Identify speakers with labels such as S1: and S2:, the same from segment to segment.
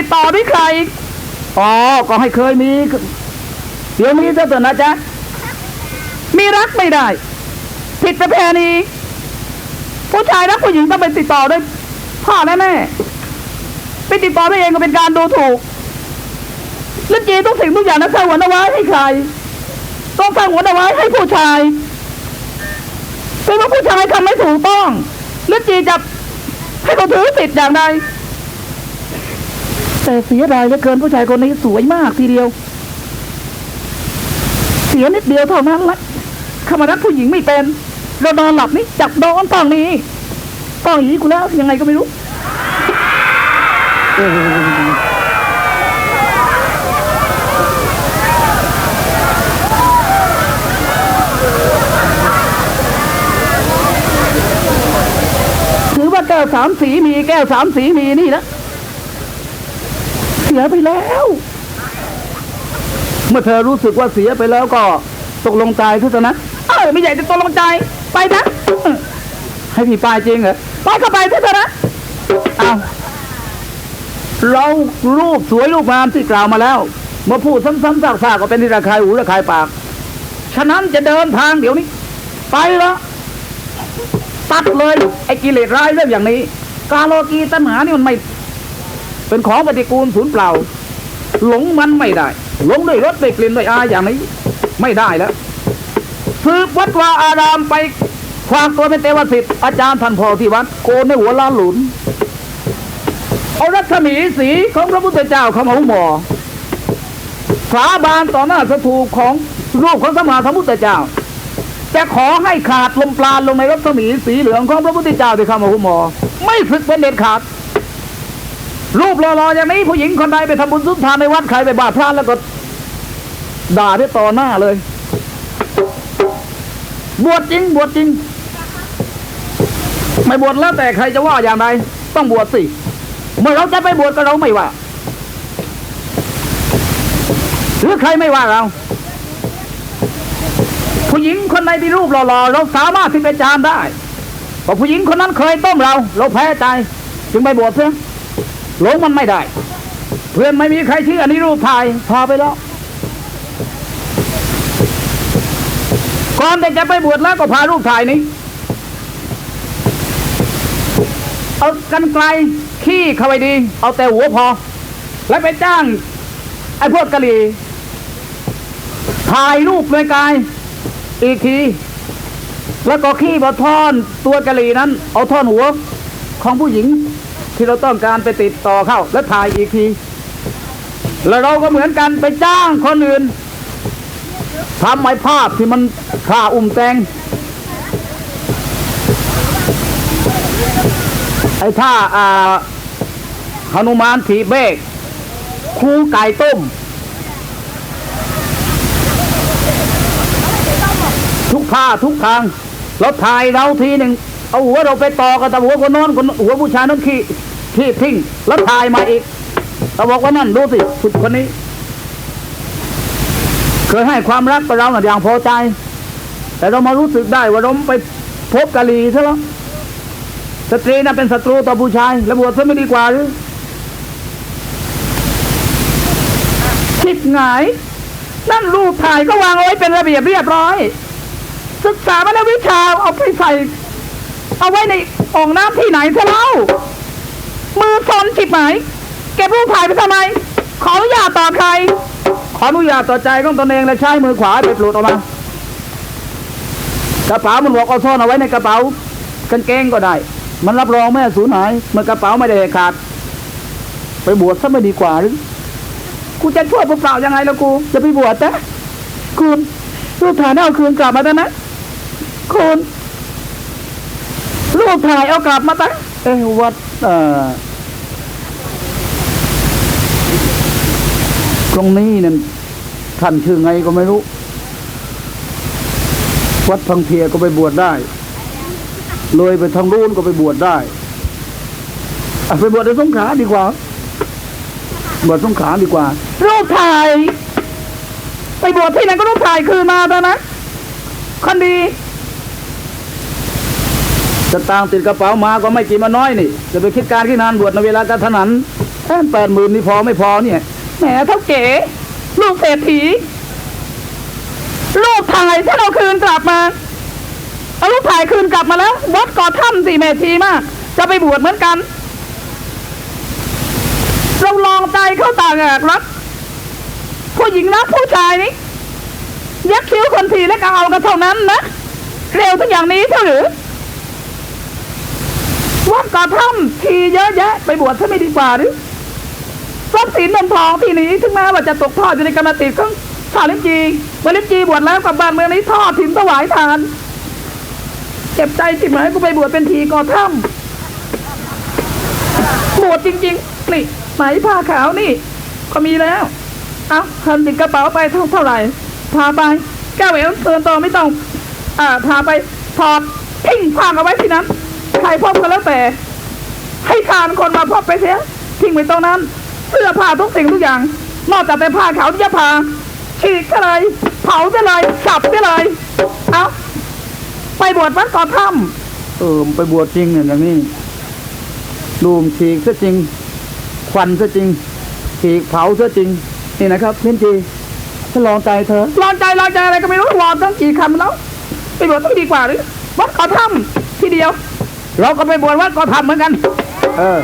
S1: ติดต่อด้วยใครอีกอ๋อก็ให้เคยมีเดี๋ยวนี้เถอะนะจ๊ะมีรักไม่ได้ ผิดประเพณีผู้ชายรักผู้หญิงต้องไปติดต่อด้วยพ่อแน่แน่ไปติดต่อด้วยเองก็เป็นการดูถูกและจีทุกสิ่งทุกอย่างนั้นสร้าหัวนเอาไว้ให้ใคร ต้องสร้าหัวนเอาไว้ให้ผู้ชายเป็นว่าผู้ชายทำไม่ถูกต้องแล้วจีจะให้เขาถือสิทธิ์อย่างใด แต่เสียดายเหลือเกินผู้ชายคนนี้สวยมากทีเดียว เสียนิดเดียวเท่านั้นละขมรักผู้หญิงไม่เป็นเรานอนหลับนี่จับโดนฝั่งนี้ต้องอย่างนี้กูแล้วยังไงก็ไม่รู้ถือว่าแก้วสามสีมีแก้วสามสีมีนี่นะ สียไปแล้ว เมื่อเธอรู้สึกว่าเสียไปแล้วก็ตกลงใจเถอะนะเออไม่ใหญ่จะตกลงใจไปนะให้พี่ไปจริงเหรอไปก็ไปเถอะนะเอาเรารูปสวยรูปงามที่กล่าวมาแล้วมื่อพูดซ้ำๆซากๆก็เป็นที่ระคายหูระคายปาก ฉะนั้นจะเดินทางเดี๋ยวนี้ ไปแล้วตัดเลย ไอ้กิเลสร้ายเรื่องอย่างนี้ กาโลกีตัณหานี่มันไม่ เป็นของปฏิกูลศูนย์เปล่า หลงมันไม่ได้ หลงด้วยรสด้วยกลิ่นด้วยอาอย่างนี้ ไม่ได้แล้วสืบวัดวาอารามไปความตัวเป็นเทวสิทธิ์อาจารย์ท่านพ่อที่วัดโกนในหัวล้านหลุนเอารัศมีสีของพระพุทธเจ้าเข้ามาหุ้มหมอสาบานต่อหน้าสถูปของรูปของสมมาสัมพุทธเจ้าจะขอให้ขาดลมปราณลงในรัศมีสีเหลืองของพระพุทธเจ้าที่เข้ามาหุ้มหมอ ไม่ฝึกเป็นเด็ดขาด รูปหล่อๆอย่างนี้ผู้หญิงคนใดไปทำบุญสุนทานในวัดใครไปบาดพลาดแล้วก็ ด่าที่ต่อหน้าเลย บวชจริง บวชจริง ไม่บวชแล้วแต่ใครจะว่าอย่างไรต้องบวชสิ เมื่อเราจะไปบวชก็เราไม่ว่า หรือใครไม่ว่าเรา ผู้หญิงคนใดที่รูปหล่อๆเราสามารถที่จะจานได้พราะผู้หญิงคนนั้นเคยต้มเรา เราแพ้ใจ จึงไปบวชเสีย หลงมันไม่ได้ เพื่อนไม่มีใครชื่ออันนี้รูปถ่ายพาไปแล้วก่อนที่จะไปบวชแล้วก็พารูปถ่ายนี้ เอากันไกลขี้เข้าไปดี เอาแต่หัวพอ แล้วไปจ้าง ไอ้พวกกะหรี่ถ่ายรูปเลยกาย อีกที แล้วก็ขี้บอท่อนตัวกะหรี่นั้น เอาท่อนหัวของผู้หญิง ที่เราต้องการไปติดต่อเข้า แล้วถ่ายอีกที แล้วเราก็เหมือนกันไปจ้างคนอื่นทำไม้ภาพที่มันข่าอุ่มแตงไอ้ท่าอ่าหนุมานถีเบกครูไก่ต้ม ทุกท่าทุกทางเราถ่ายเราทีหนึ่งเอาหัวเราไปต่อกับต่หัวคนน้นคนหัวผู้ชายนั้นขี้ ขี้ทิ้งแล้วถ่ายมาอีกเราบอกว่านั่นดูสิผู้คนนี้ เคยให้ความรักกับเราหน่ะอย่างพอใจ แต่เรามารู้สึกได้ว่าเราไปพบกะลีซะแล้วสตรีน่ะเป็นศัตรูต่อผู้ชายแล้วบวชซะไม่ดีกว่าหรือคิดหงนั่นรูปถ่ายก็วางเอาไว้เป็นระเบียบเรียบร้อย ศึกษามาแล้ววิชาเอาไปใส่ เอาไว้ในอ่องน้ำที่ไหนซะเล่า มือซนจิบไหมเก็บรูปถ่ายไปทำไม ขออนุญาตต่อใคร ขออนุญาตต่อใจของตนเองและใช้มือขวาไปปลุดออกมากระเป๋ามันบอกเอาซ่อนเอาไว้ในกระเป๋ากางเกงก็ได้ มันรับรองไม่สูญหายเมื่อกระเป๋าไม่ได้ขาด ไปบวชซะไม่ดีกว่าหรือกูจะช่วยเปล่ายังไงล่ะกูจะไปบวชนะคุณรูปถ่ายเอาคืนกลับมาได้ไหมคุณรูปถ่ายเอากลับมาตั้ง เอ้วัดเออตรงนี้นั่นท่านชื่อไงก็ไม่รู้ วัดพังเพียก็ไปบวชได้ เลยไปทางรูนก็ไปบวชได้อะไปบวชในสงขาดีกว่า บวชสงขาดีกว่า รูปถ่าย ไปบวชที่ไหนก็รูปถ่ายคืนมาเถอะนะคนดี จะตางติดกระเป๋ามาก็ไม่กี่มาน้อยนี่ จะไปคิดการที่นานบวชในเวลาการถนันแค่แปดหมื่นนี่พอไม่พอเนี่ยแหมเท่าเก๋ลูกเศรษฐีลูกถ่ายที่เราคืนกลับมาเอาลูกถ่ายคืนกลับมาแล้ววัดก่อถ้ำสี่เมทีมาก จะไปบวชเหมือนกันเราลองใจเข้าต่างแอกรักผู้หญิงรักผู้ชายนี่ยักคิ้วคนทีและก็เอากันเท่านั้นนะเร็วทุกอย่างนี้เท่าหรือ วัดก่อถ้ำทีเยอะแยะ ไปบวชซะไม่ดีกว่าหรือทรัพย์สินเงินทองที่นี้ถึงแม้ว่าจะตกทอดอยู่ในกรรมติดของชาวลิมจีเมื่อลิมจีบวชแล้วกับบ้านเมืองนี้ทอดถิ่นถวายทานเจ็บใจจิ๋มให้กูไปบวชเป็นทีก่อถ้ำบวชจริงๆนี่ไหมผ้าขาวนี่ ก็มีแล้วเอาทันติดกระเป๋าไปเท่าเท่าไหร่พาไปแก้วแหวนเตือนต่อไม่ต้อง อ่าพาไปถอดทิ้งผ้าเอาไว้ที่นั้น ใครพบก็แล้วแต่ ให้ทานคนมาพบไปเสียทิ้งไว้ตรงนั้นเสื้อผ้าทุกสิ่งทุกอย่าง นอกจากแต่ผ้าขาวที่จะพาฉีกก็เลยเผาจะเลยสับจะเลยเอาไปบวชวัดก่อนถ้ำเออไปบวชจริงเนี่ยอย่างนี้ดูมฉีกซะจริง ควันซะจริงฉีกเผาซะจริง นี่นะครับเล่นจีฉันลองใจเธอลองใจลองใจอะไรก็ไม่รู้ลองตั้งกี่คำแล้วไปบวชต้องดีกว่าหรือวัดก่อถ้ำทีเดียว เราก็ไปบวชวัดก่อถ้ำเหมือนกัน เออ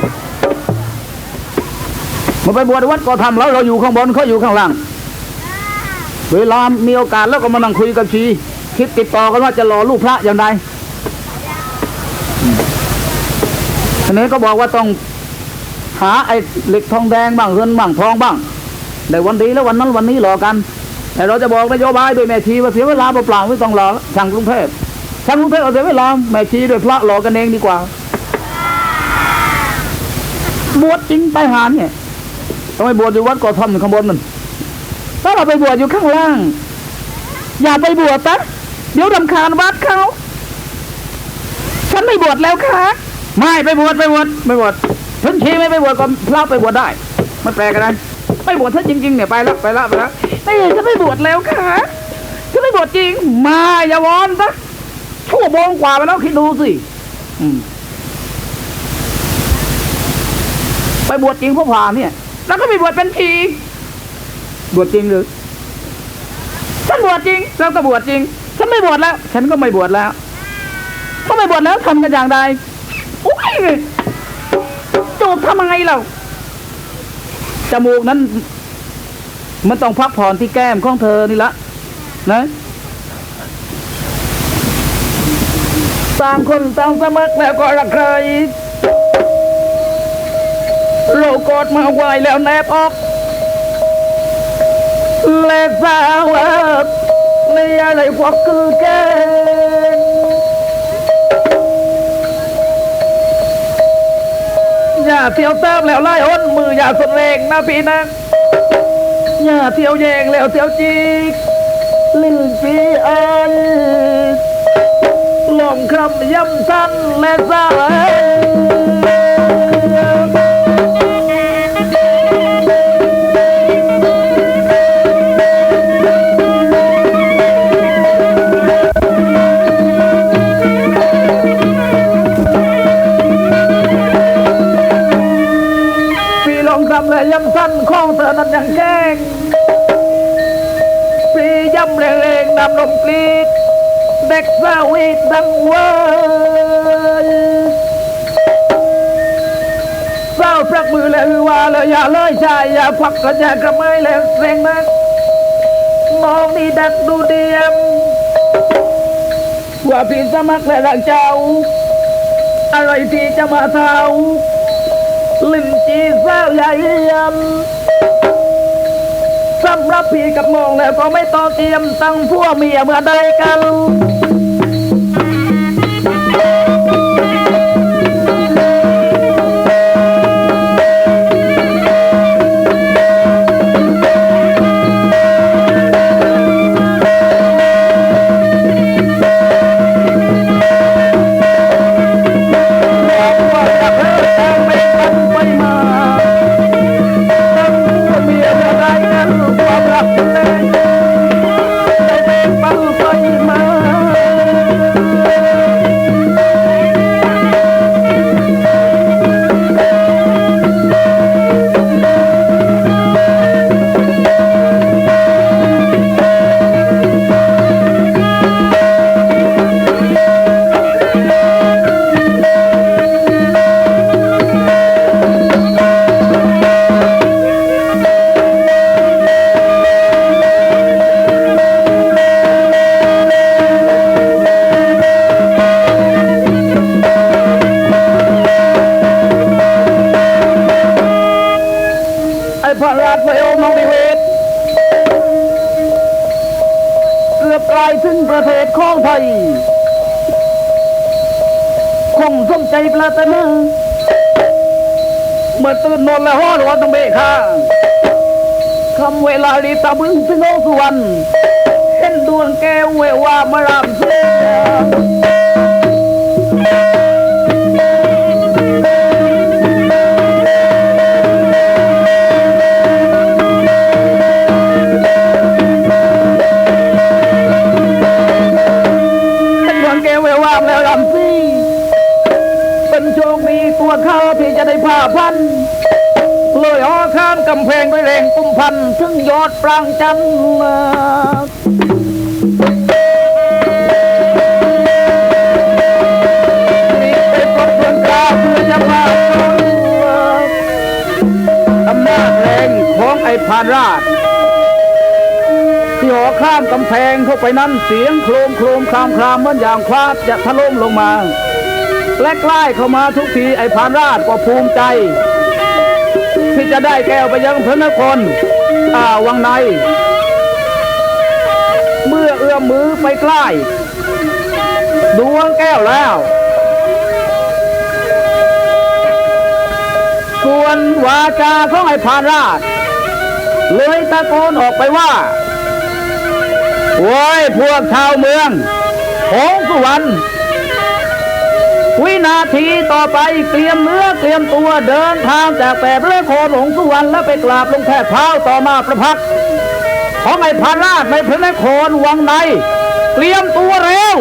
S1: มาไปบวชวัดก่อถ้ำแล้วเราอยู่ข้างบนเขาอยู่ข้างล่าง เวลามีโอกาสแล้วก็มานั่งคุยกับชีคิดติดต่อกันว่าจะรอลูกพระอย่างไรอืมทีนี้ก็บอกว่าต้องหาไอ้เหล็กทองแดงบ้างเงินบ้างทองบ้างในวันดีแล้ววันนั้นวันนี้รอกัน แต่เราจะบอกนโยบายโดยแม่ชีว่าเสียเวลาเปล่าๆไม่ต้องรอทางกรุงเทพ ทางกรุงเทพเอาเสียเวลาแม่ชีโดยพระรอกกันเองดีกว่า บวชจริงไปหาเนี่ยต้องไปบวชอยู่วัดก่อทำอยู่ข้างบนมันถ้าเราไปบวชอยู่ข้างล่าง อย่าไปบวชนะเดี๋ยวรำคาญวัดเขาฉันไม่บวชแล้วค่ะไม่ไปบวชไปบวชไปบวชฉันชี้ไม่ไปบวชก็พระไปบวชได้ มันแปลกันนะไปบวชถ้าจริง ๆ เนี่ยไปล้วไปล้วไปล้เอ้ฉันไม่บวชแล้วค่ะฉันไม่บวชจริง มาอย่าวอนนะ ชั่วโมงกว่าไปแล้วคิดดูสิไปบวชจริงพวกผ่านเนี่ย แล้วก็ไปบวชเป็นทีบวชจริงหรือฉันบวชจริงแล้วก็บวชจริงฉันไม่บวชแล้ว ฉันก็ไม่บวชแล้วก็ไม่บวชแล้วทำกันอย่างใดอุ้ยจูบทำไมเราจมูกนั้น มันต้องพักผ่อนที่แก้มของเธอนี่ละนะ ต่างคนต่างสมัครแล้วก็รักใครโลกกอดมาไหวแล้วแนบออกแลสาวในอะไรกว่าคือแกอย่าเที่ยวเติมแล้วไล่อ้นมืออย่าสุดแรงนะพี่นะอย่าเที่ยวแยงแล้วเที่ยวจีกลิ้นปีอัน มคร่ำย่ำสั้นและสาวปีลองคำและย่ำสั้นของเธอนั้นยังแก้งปีย่ำแรงๆนำลมกรีด เด็กสาวีดังเว้ยเศร้าพรักมือแล้วว่าเลยอย่าเลยชายอย่าควักกระยากระไม้แล้วแรงนักมองนี่ดักดูเดียม ว่าพี่สมัครและรักเจ้า อะไรที่จะมาเท่าลิ้นจีสาใหญ่ยันสำหรับพี่กับมองแล้วก็ไม่ต้องเตรียมตั้งพัวเมียเมื่อใดกัน เศษของไทย คงสมใจปรารถนาเมื่อตื่นนอนแล้วห้อดวันต้องเบะข้างคำเวลาดีตาบึงถึงโอสุวรรณเห็นดวงแก้วเววามารามเสีย มกำแพงด้วยแรงกุมพันถึงยอดปรางจันทร์รีบไปปลดเพื่อนกล้าเพื่อจะมาอำนาจแรงของไอ้พานราชที่หอข้ามกำแพงเข้าไปนั้นเสียงโครมโครมครามครามเหมือนอย่างคว้าจะถล่มลงมาและใกล้เข้ามาทุกทีไอ้พานราชก็ภูมิใจ ที่จะได้แก้วไปยังพระนครอ่าวังใน เมื่อเอื้อมมือไปใกล้ดวงแก้วแล้ว ส่วนวาจาของไอ้พานราช เลยตะโกนออกไปว่าโว้ยพวกชาวเมืองของสุวรรณ วินาทีต่อไปเตรียมเนื้อเตรียมตัวเดินทางจากแปดเรือโคนหงสุวรรณแล้วไปกราบลงแท่เท้าต่อมาประพักของไอ้พาราชในพระนครวังใน เตรียมตัวเร็ว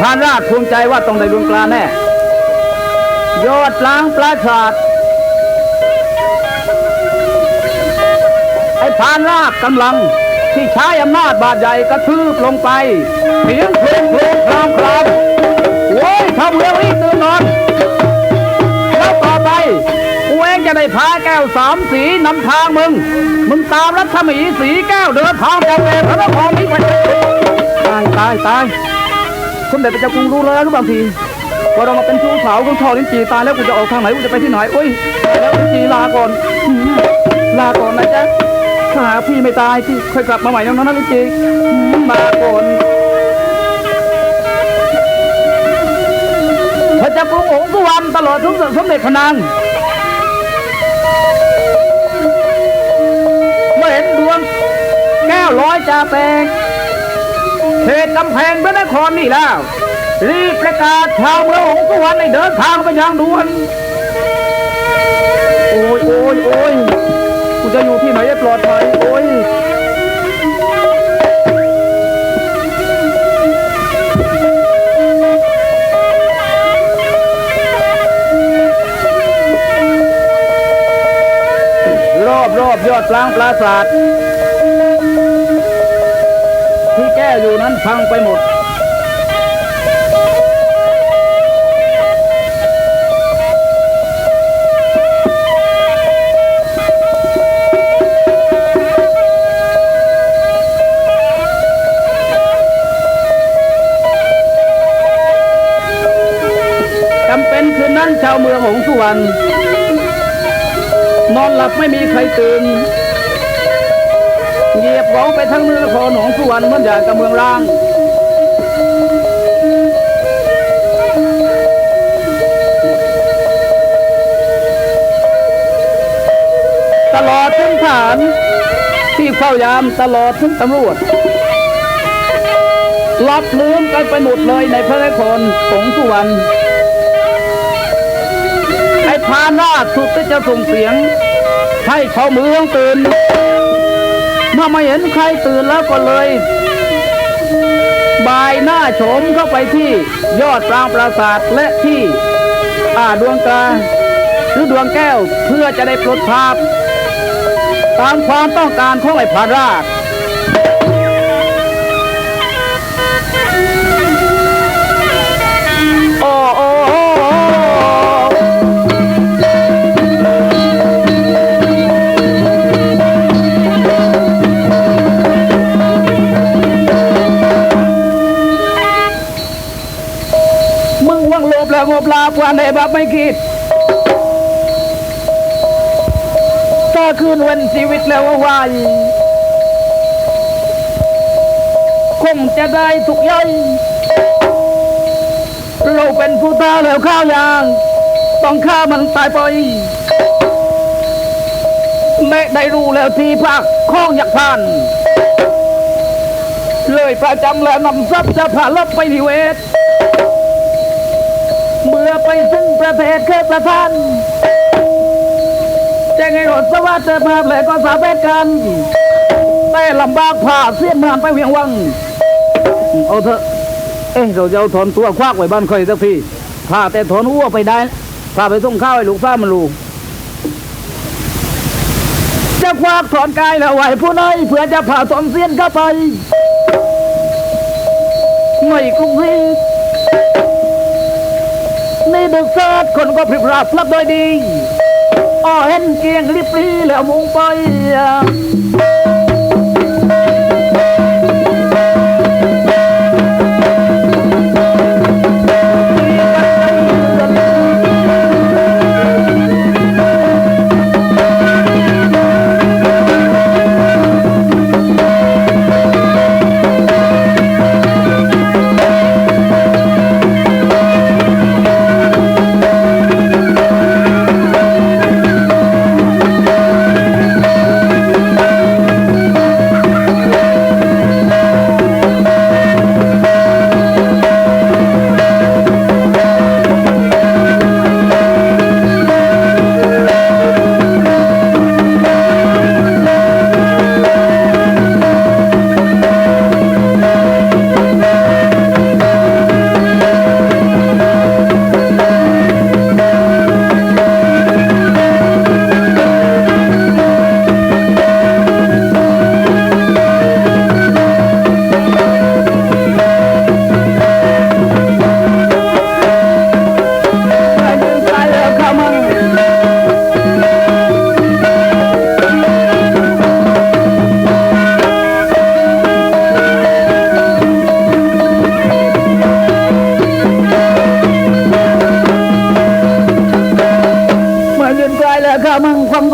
S1: พระราชภูมิใจว่าต้องได้ดวงกลาแน่ ยอดล้างปราสาทไอ้พานรากกำลัง ที่ใช้อำนาจบาดใหญ่กระทืบลงไปเสียงเพลงเพลงครามครามโว้ยทำเร็วรีบตื่นนอน แล้วต่อไปกูเองจะได้พาแก้วสามสีนำทางมึง มึงตามรัศมีสีแก้วเดินทางจากแดนพระนครนี้ไปตายตายตายคุณเด็จพระเจ้ากรุงรู้แล้วหรือบางที ว่าเรามาเป็นชู้สาวของช่อลิ้นจีตายแล้วกูจะออกทางไหนกูจะไปที่ไหนโอ้ยแล้วลิ้นจีลาก่อนลาก่อนนะจ๊ะถ้าหาพี่ไม่ตายที่ค่อยกลับมาใหม่นะนะลิ้นจีอืมาก่อนพระเจ้ากรุงหงสุวรรณตลอดทุกสมเด็จพระนางเมื่อเห็นดวงแก้วร้อยจ่าแตกเขตกำแพงพระนครนี่แล้ว รีบประกาศชาวเมืองหงสุวรรณให้เดินทางไปอย่างด่วน โอ้ยโอ้ยโอ้ยกูจะอยู่ที่ไหนให้ปลอดภัยโอ้ยรอบรอบยอดปลางปราศาสตร์ที่แก้อยู่นั้นพังไปหมด นคืนนั้นชาวเมืองหงสุวรรณนอนหลับไม่มีใครตื่นเหยียบของไปทั้งเมืองนครหงสุวรรณเมือนอย่างกับเมืองร้างตลอดทั้งฐานที่เฝ้ายามตลอดทั้งตำรวจหลับลืมกันไปหมดเลยในพระนครหงสุวรรณ พานาสุดที่จะส่งเสียง ให้ชาวเมืองตื่น เมื่อไม่เห็นใครตื่นแล้วก็เลย บายหน้าโฉมเข้าไปที่ยอดปรางปราสาทและที่อาดวงกาหรือดวงแก้วเพื่อจะได้ปลดภาพ ตามความต้องการของไอ้พาราช ว่าในแบบไม่คิดถ้าคืนวันชีวิตแล้ววายคงจะได้ทุกย่อยเราเป็นผู้ตาแล้วข้าวยาง ต้องฆ่ามันตายไปแม่ได้รู้แล้วที่พักข้องอยากผ่าน เลยประจำแล้วนำทรัพย์จะพาลบไปที่เวทเมื่อ ไปถึงประเทศเคยประทานแจ้งให้รถสวัสดิ์ภาพและก็สาเวทกันแต่ลำบากผ่าเสี้ยนมานไปเวียงวัง เอาเถอะ เอ๊ะเราจะเอาถอนตัวควักไว้บ้านใครสักทีพาแต่ถอนอ้วไปได้พาไปส่งข้าวให้ลูกฟ้ามันรู้จะควักถอนกายแล้วไหวผู้น้อยเพื่อจะผ่าถอนเสี้ยนเข้าไปไม่กรุงศรี นี่ดึกเสิร์ชคนก็พริบราบลับโดยดีอ้อเห็นเกียงริบรีแล้วมุงไปไป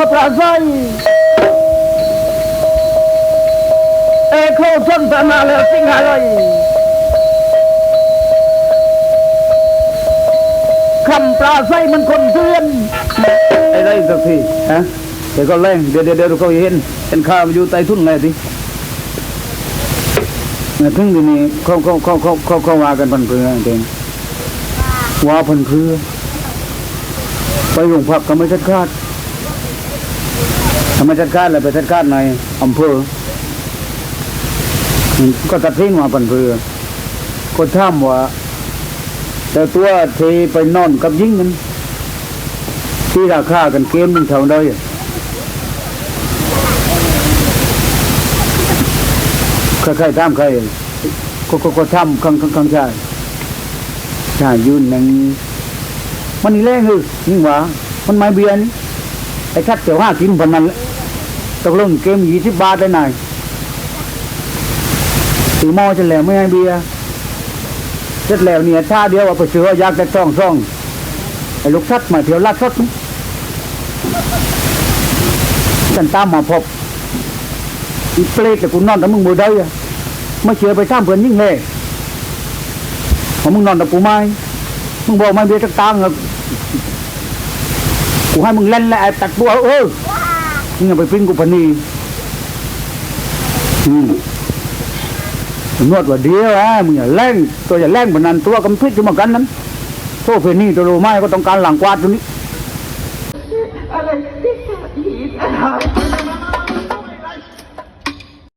S1: มึงความก็ปราศัยเอโคส้นตนาแล้วสิ่งอะไรคำปราศัยมันคนเตือนไอ้ไรสักทีฮะเดี๋ยวก็แรงเดี๋ยวเดี๋ยวเดี๋ยวเขาเห็นเห็นข้ามันอยู่ใต้ทุ่นไงสิเนี่ยถึงทีนี้เขาเขาเขาเขาเขาเขาว่ากันพันเพื่อเองว่าพันเพื่อไปโรงพักก็ไม่ชัดคาดทำไมชัดคาดเลยไปชัดคาดในอำเภอ ก็ตัดทิ้งมาปันเพือก็ถามว่าแต่ตัวเทไปนอนกับยิงกันที่ราคากันเกมมันเท่าใดใครๆถามใครก็ก็ก็ทำข้างข้างข้างชายชายยืนนั่งมันนี่แรงเลยยิ่งหว่ามันไม่เบียนไอ้ชัดเจียวห้ากินพันนั้นแหละ ตกลงเกมยี่สิบบาทได้ไหนตีหมอจะแล้วไม่ให้เบียร์เสร็จแล้วเนี่ยชาเดียวเอาไปซื้อยากแต่ซ่องซ่องไอ้ลูกชัดมาเทียวลัดชัดฉันตามมาพบอีเปรตแต่กูนอนแต่มึงบ่ได้ไม่เชื่อไปท่าเพื่อนยิ่งเลยพองมึงนอนแต่กูไม่มึงบอกไม่เบียร์จักตังอะกูให้มึงเล่นแล้วไอ้ตัดบัวเออ มึงอย่ไปปิ้งกุปนีอืมนวดว่าเดียวอะมึงอย่าแรงตัวอย่าแรงปานนั้นตัวกำพิษอยู่เหมือนกันนั้นโซ่เพนี่ตัวโลไม้ก็ต้องการหลังกวาดตัวนี้